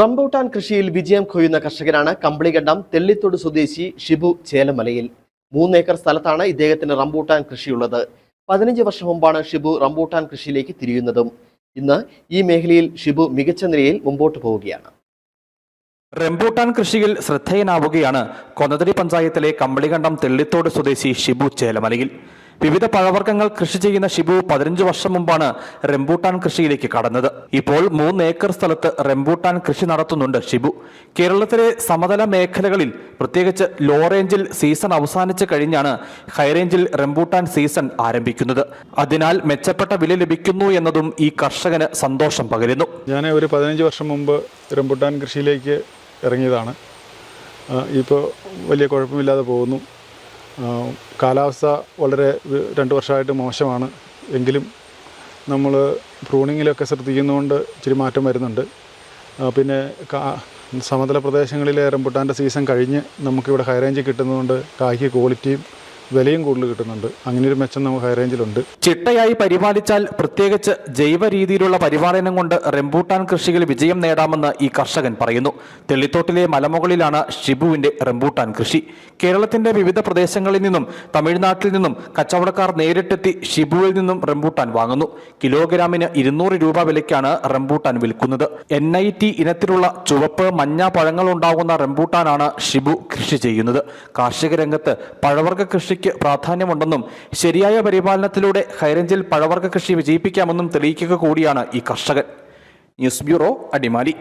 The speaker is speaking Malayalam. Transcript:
റംബൂട്ടാൻ കൃഷിയിൽ വിജയം കൊയ്യുന്ന കർഷകനാണ് കമ്പളികണ്ടം തെള്ളിത്തോട് സ്വദേശി ഷിബു ചേലമലയിൽ. മൂന്നേക്കർ സ്ഥലത്താണ് ഇദ്ദേഹത്തിന് റംബൂട്ടാൻ കൃഷിയുള്ളത്. പതിനഞ്ച് വർഷം മുമ്പാണ് ഷിബു റംബൂട്ടാൻ കൃഷിയിലേക്ക് തിരിയുന്നതും. ഇന്ന് ഈ മേഖലയിൽ ഷിബു മികച്ച നിലയിൽ മുമ്പോട്ട് പോവുകയാണ്. റംബൂട്ടാൻ കൃഷിയിൽ ശ്രദ്ധേയനാവുകയാണ് കൊന്നതടി പഞ്ചായത്തിലെ കമ്പളികണ്ടം തെള്ളിത്തോട് സ്വദേശി ഷിബു ചേലമലയിൽ. വിവിധ പഴവർഗങ്ങൾ കൃഷി ചെയ്യുന്ന ഷിബു പതിനഞ്ച് വർഷം മുമ്പാണ് റംബൂട്ടാൻ കൃഷിയിലേക്ക് കടന്നത്. ഇപ്പോൾ മൂന്ന് ഏക്കർ സ്ഥലത്ത് റംബൂട്ടാൻ കൃഷി നടത്തുന്നുണ്ട് ഷിബു. കേരളത്തിലെ സമതല മേഖലകളിൽ പ്രത്യേകിച്ച് ലോ റേഞ്ചിൽ സീസൺ അവസാനിച്ചു കഴിഞ്ഞാണ് ഹൈറേഞ്ചിൽ റംബൂട്ടാൻ സീസൺ ആരംഭിക്കുന്നത്. അതിനാൽ മെച്ചപ്പെട്ട വില ലഭിക്കുന്നു എന്നതും ഈ കർഷകന് സന്തോഷം പകരുന്നു. ഞാൻ ഒരു പതിനഞ്ച് വർഷം മുമ്പ് റംബൂട്ടാൻ കൃഷിയിലേക്ക് ഇറങ്ങിയതാണ്. ഇപ്പോൾ വലിയ കുഴപ്പമില്ലാതെ പോകുന്നു. കാലാവസ്ഥ വളരെ രണ്ട് വർഷമായിട്ട് മോശമാണ്. എങ്കിലും നമ്മൾ പ്രൂണിങ്ങിലൊക്കെ ശ്രദ്ധിക്കുന്നതുകൊണ്ട് ഇച്ചിരി മാറ്റം വരുന്നുണ്ട്. പിന്നെ സമതല പ്രദേശങ്ങളിലെ റംബുട്ടാന്റെ സീസൺ കഴിഞ്ഞ് നമുക്കിവിടെ ഹൈ റേഞ്ച് കിട്ടുന്നതുകൊണ്ട് കായ്ക്ക് ക്വാളിറ്റിയും വിലയും കൂടുതൽ കിട്ടുന്നുണ്ട്. അങ്ങനെ ഒരു മെച്ചം നമുക്ക് ഹൈ റേഞ്ചിലുണ്ട് ചിട്ടയായി പരിപാലിച്ചാൽ പ്രത്യേകിച്ച് ജൈവ രീതിയിലുള്ള പരിപാലനം കൊണ്ട് റംബൂട്ടാൻ കൃഷിയിൽ വിജയം നേടാമെന്ന് ഈ കർഷകൻ പറയുന്നു. തെള്ളിത്തോട്ടിലെ മലമുകളിലാണ് ഷിബുവിന്റെ റംബൂട്ടാൻ കൃഷി. കേരളത്തിന്റെ വിവിധ പ്രദേശങ്ങളിൽ നിന്നും തമിഴ്നാട്ടിൽ നിന്നും കച്ചവടക്കാർ നേരിട്ടെത്തി ഷിബുവിൽ നിന്നും റംബൂട്ടാൻ വാങ്ങുന്നു. കിലോഗ്രാമിന് ഇരുന്നൂറ് രൂപ വിലയ്ക്കാണ് റംബൂട്ടാൻ വിൽക്കുന്നത്. എൻ ഐ ടി ഇനത്തിലുള്ള ചുവപ്പ് മഞ്ഞ പഴങ്ങൾ ഉണ്ടാകുന്ന റംബൂട്ടാനാണ് ഷിബു കൃഷി ചെയ്യുന്നത്. കാർഷിക രംഗത്ത് പഴവർഗ കൃഷിക്ക് പ്രാധാന്യമുണ്ടെന്നും ശരിയായ പരിപാലനത്തിലൂടെ ഹൈറേഞ്ചിൽ പഴവർഗ കൃഷി വിജയിപ്പിക്കാമെന്നും തെളിയിക്കുക കൂടിയാണ് ഈ കർഷകൻ. News bureau Adimali.